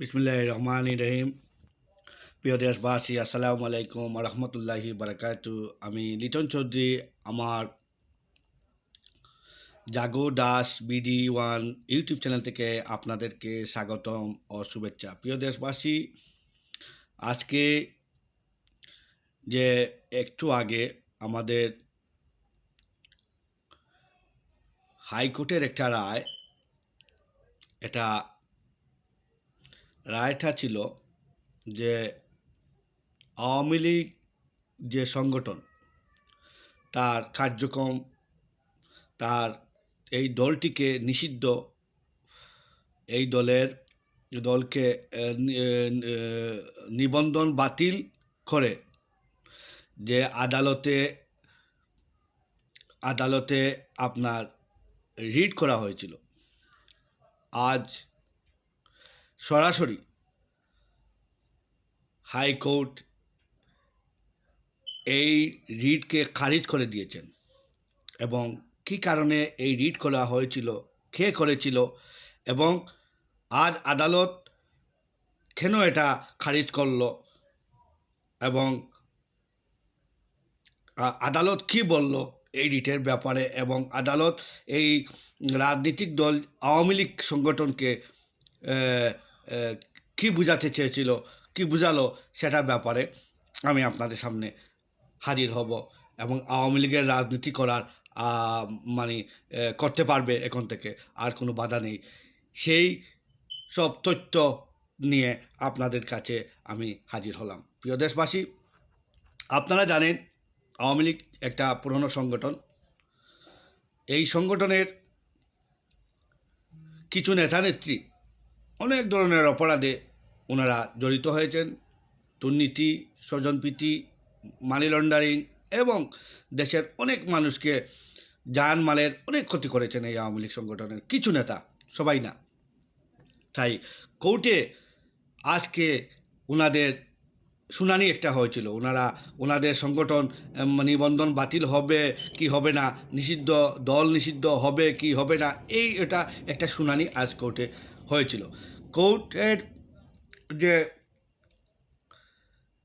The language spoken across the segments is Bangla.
বিসমুল্লাহ রহমান রহিম প্রিয় দেশবাসী, আসসালামু আলাইকুম রহমতুল্লাহি বারাকাতু। আমি লিটন চৌধুরী, আমার Jago Das BD one YouTube channel থেকে আপনাদেরকে স্বাগতম ও শুভেচ্ছা। প্রিয় দেশবাসী, আজকে যে একটু আগে আমাদের হাইকোর্টের একটা রায়, এটা রায়টা ছিল যে আওয়ামী লীগ যে সংগঠন, তার কার্যক্রম, তার এই দলটিকে নিষিদ্ধ, এই দলের, দলকে নিবন্ধন বাতিল করে যে আদালতে আদালতে আপনার রিট করা হয়েছিল। আজ সরাসরি হাইকোর্ট এই রিটকে খারিজ করে দিয়েছেন। এবং কী কারণে এই রিট করা হয়েছিল, কে করেছিল, এবং আজ আদালত কেন এটা খারিজ করল, এবং আদালত কি বলল এই রিটের ব্যাপারে, এবং আদালত এই রাজনৈতিক দল আওয়ামী লীগ সংগঠনকে কি বোঝাতে চেয়েছিল, কি বোঝালো সেটার ব্যাপারে আমি আপনাদের সামনে হাজির হব এবং আওয়ামী লীগের রাজনীতি করার মানে করতে পারবে এখন থেকে, আর কোনো বাধা নেই। সেই সব তথ্য নিয়ে আপনাদের কাছে আমি হাজির হলাম। প্রিয় দেশবাসী, আপনারা জানেন আওয়ামী লীগ একটা পুরনো সংগঠন। এই সংগঠনের কিছু নেতা নেত্রী অনেক ধরনের অপরাধে ওনারা জড়িত হয়েছেন। দুর্নীতি, স্বজনপ্রীতি মানি লন্ডারিং এবং দেশের অনেক মানুষকে জানমালের অনেক ক্ষতি করেছেন এই আওয়ামী লীগ সংগঠনের কিছু নেতা, সবাই না। তাই কোর্টে আজকে ওনাদের শুনানি একটা হয়েছিল। ওনারা ওনাদের সংগঠন নিবন্ধন বাতিল হবে কি হবে না, নিষিদ্ধ দল নিষিদ্ধ হবে কি হবে না, এই এটা একটা শুনানি আজ কোর্টে হয়েছিল। কোর্টের যে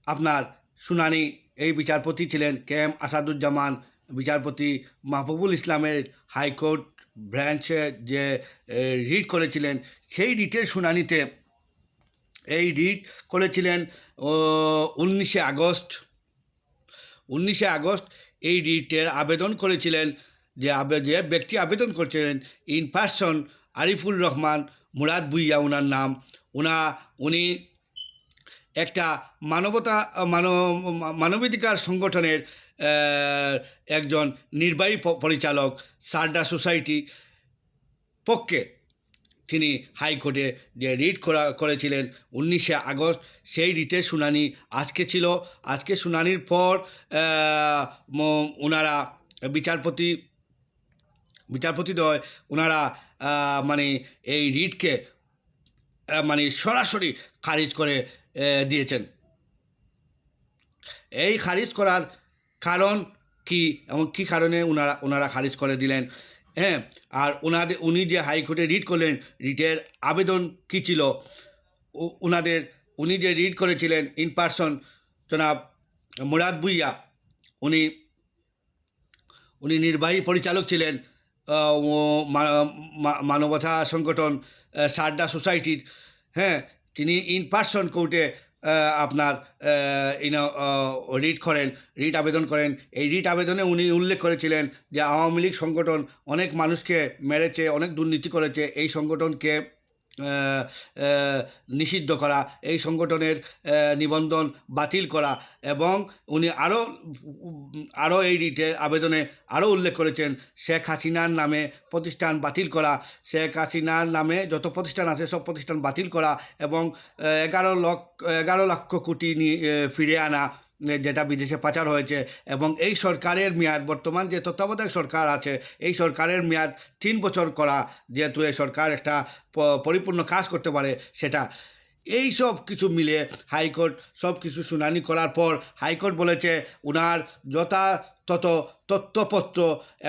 আপনার শুনানি, এই বিচারপতি ছিলেন কে এম আসাদুজ্জামান। বিচারপতি মাহবুবুল ইসলামের হাইকোর্ট ব্রাঞ্চে যে রিট করেছিলেন, সেই রিটের শুনানিতে এই রিট করেছিলেন উনিশে আগস্ট। উনিশে আগস্ট এই রিটের আবেদন করেছিলেন যে, আবে, যে ব্যক্তি আবেদন করেছিলেন ইন পার্সন আরিফুল রহমান মুরাদ বুইয়া ওনার নাম। ওনা উনি একটা মানবতা মানব মানবাধিকার সংগঠনের একজন নির্বাহী পরিচালক সারডা সোসাইটি পক্ষে তিনি হাইকোর্টে যে রিট করা, করেছিলেন উনিশে আগস্ট, সেই রিটের শুনানি আজকে ছিল। আজকে শুনানির পর ওনারা বিচারপতি বিচারপতি বিচারপতিদ্বয় ওনারা মানে এই রিটকে মানে সরাসরি খারিজ করে দিয়েছেন। এই খারিজ করার কারণ কি? এবং কী কারণে ওনারা ওনারা খারিজ করে দিলেন? হ্যাঁ আর ওনাদের উনি যে হাইকোর্টে রিট করলেন, রিটের আবেদন কী ছিল? ওনাদের উনি যে রিট করেছিলেন ইন পার্সন জনাব মুরাদ বুইয়া উনি উনি নির্বাহী পরিচালক ছিলেন মানবতা সংগঠন সারডা সোসাইটির হ্যাঁ তিনি ইন পার্সন কোর্টে আপনার ইন রিট করেন, রিট আবেদন করেন। এই রিট আবেদনে উনি উল্লেখ করেছিলেন যে আওয়ামী লীগ সংগঠন অনেক মানুষকে মেরেছে, অনেক দুর্নীতি করেছে। এই সংগঠনকে নিষিদ্ধ করা, এই সংগঠনের নিবন্ধন বাতিল করা এবং উনি আরও আরও এই রিটে আবেদনে আরও উল্লেখ করেছেন, শেখ হাসিনার নামে প্রতিষ্ঠান বাতিল করা, শেখ হাসিনার নামে যত প্রতিষ্ঠান আছে সব প্রতিষ্ঠান বাতিল করা এবং এগারো লক্ষ এগারো লক্ষ কোটি নিয়ে ফিরিয়ে আনা যেটা বিদেশে পাচার হয়েছে এবং এই সরকারের মেয়াদ, বর্তমান যে তত্ত্বাবধায়ক সরকার আছে, এই সরকারের মেয়াদ তিন বছর করা যেহেতু এই সরকার একটা পরিপূর্ণ কাজ করতে পারে সেটা। এই সব কিছু মিলে হাইকোর্ট সব কিছু শুনানি করার পর হাইকোর্ট বলেছে ওনার যথাযথ তথ্যপত্র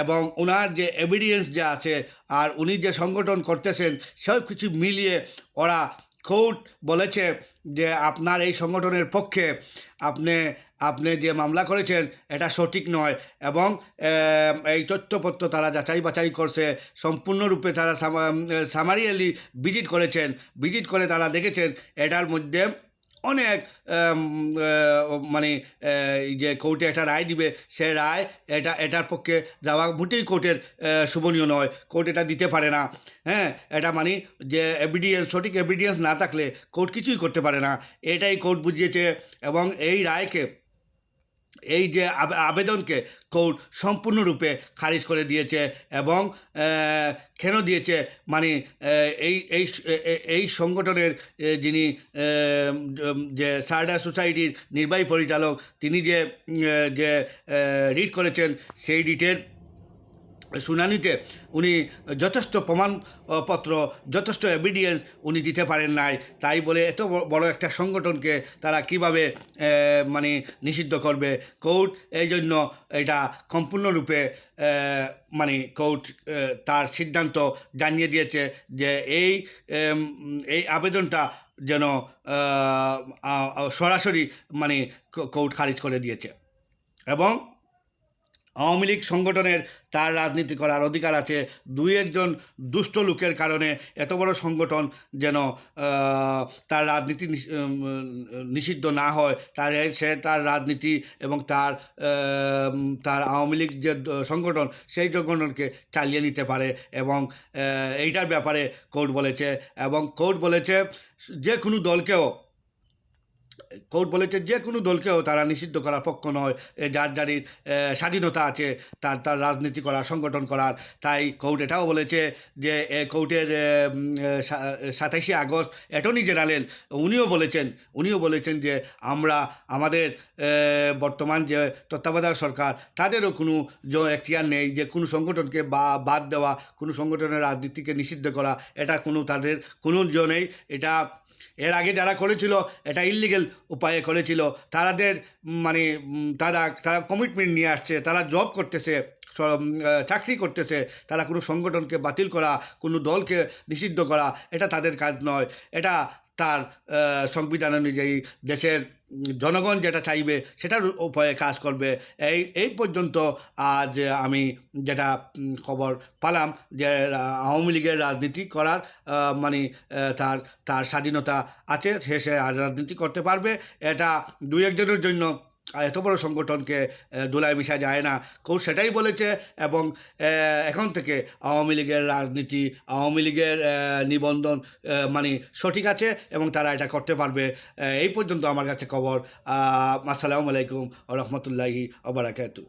এবং ওনার যে এভিডেন্স যা আছে আর উনি যে সংগঠন করতেছেন সব কিছু মিলিয়ে ওরা কোর্ট বলেছে যে আপনার এই সংগঠনের পক্ষে আপনি আপনি যে মামলা করেছেন, এটা সঠিক নয় এবং এই তথ্যপত্র তারা যাচাই বাছাই করছে, সম্পূর্ণরূপে তারা সামারিয়ালি ভিজিট করেছেন, ভিজিট করে তারা দেখেছেন, এটার মধ্যে অনেক মানে যে কোর্টে একটা রায় দিবে, সে রায় এটা, এটার পক্ষে যাওয়া মোটেই কোর্টের শোভনীয় নয়। কোর্ট এটা দিতে পারে না। হ্যাঁ এটা মানে যে এভিডিয়েন্স সঠিক এভিডিয়েন্স না থাকলে কোর্ট কিছুই করতে পারে না। এটাই কোর্ট বুঝিয়েছে এবং এই রায়কে এই যে আবে- আবেদনকে কোর্ট সম্পূর্ণরূপে খারিজ করে দিয়েছে এবং কেন দিয়েছে? মানে এই এই এই সংগঠনের যিনি যে সারডা সোসাইটির নির্বাহী পরিচালক, তিনি যে যে রিট করেছেন, সেই রিটের শুনানিতে উনি যথেষ্ট প্রমাণপত্র, যথেষ্ট এভিডিয়েন্স উনি দিতে পারেন নাই। তাই বলে এত বড় একটা সংগঠনকে তারা কীভাবে মানে নিষিদ্ধ করবে? কোর্ট এই জন্য এটা সম্পূর্ণরূপে মানে কোর্ট তার সিদ্ধান্ত জানিয়ে দিয়েছে যে এই এই আবেদনটা যেন সরাসরি মানে কোর্ট খারিজ করে দিয়েছে। এবং আওয়ামী লীগ সংগঠনের তার রাজনীতি করার অধিকার আছে। দুই একজন দুষ্ট লোকের কারণে এত বড় সংগঠন যেন তার রাজনীতি নিষিদ্ধ না হয়, তার সে তার রাজনীতি এবং তার তার আওয়ামী লীগ যে সংগঠন, সেই সংগঠনকে চালিয়ে নিতে পারে এবং এইটার ব্যাপারে কোর্ট বলেছে এবং কোর্ট বলেছে, যে কোনো দলকেও কোর্ট বলেছে যে কোনো দলকেও তারা নিষিদ্ধ করার পক্ষ নয়। যার যারির স্বাধীনতা আছে, তার তার রাজনীতি করার সংগঠন করার। তাই কোর্ট এটাও বলেছে যে কোর্টের সাতাইশে আগস্ট অ্যাটর্নি জেনারেল উনিও বলেছেন উনিও বলেছেন যে আমরা, আমাদের বর্তমান যে তত্ত্বাবধায়ক সরকার, তাদেরও কোনো এখতিয়ার নেই যে কোনো সংগঠনকে বা, বাদ দেওয়া, কোনো সংগঠনের রাজনীতিকে নিষিদ্ধ করা, এটা কোনো, তাদের কোনো জো নেই। এটা এর আগে যারা করেছিল, এটা ইলিগেল উপায়ে করেছিল তাদের মানে তারা তারা কমিটমেন্ট নিয়ে আসছে, তারা জব করতেছে চাকরি করতেছে, তারা কোনো সংগঠনকে বাতিল করা, কোনো দলকে নিষিদ্ধ করা, এটা তাদের কাজ নয়। এটা তার সংবিধান অনুযায়ী দেশের জনগণ যেটা চাইবে, সেটার উপায়ে কাজ করবে। এই এই পর্যন্ত আজ আমি যেটা খবর পালাম যে আওয়ামী লীগের রাজনীতি করার মানে তার তার স্বাধীনতা আছে, সে সে রাজনীতি করতে পারবে। এটা দু একজনের জন্য এত বড় সংগঠনকে দোলায় মিশা যায় না। কেউ সেটাই বলেছে এবং এখন থেকে আওয়ামী লীগের রাজনীতি, আওয়ামী লীগের নিবন্ধন মানে সঠিক আছে এবং তারা এটা করতে পারবে। এই পর্যন্ত আমার কাছে খবর। আসসালামু আলাইকুম রহমতুল্লাহি ওবরাকাতু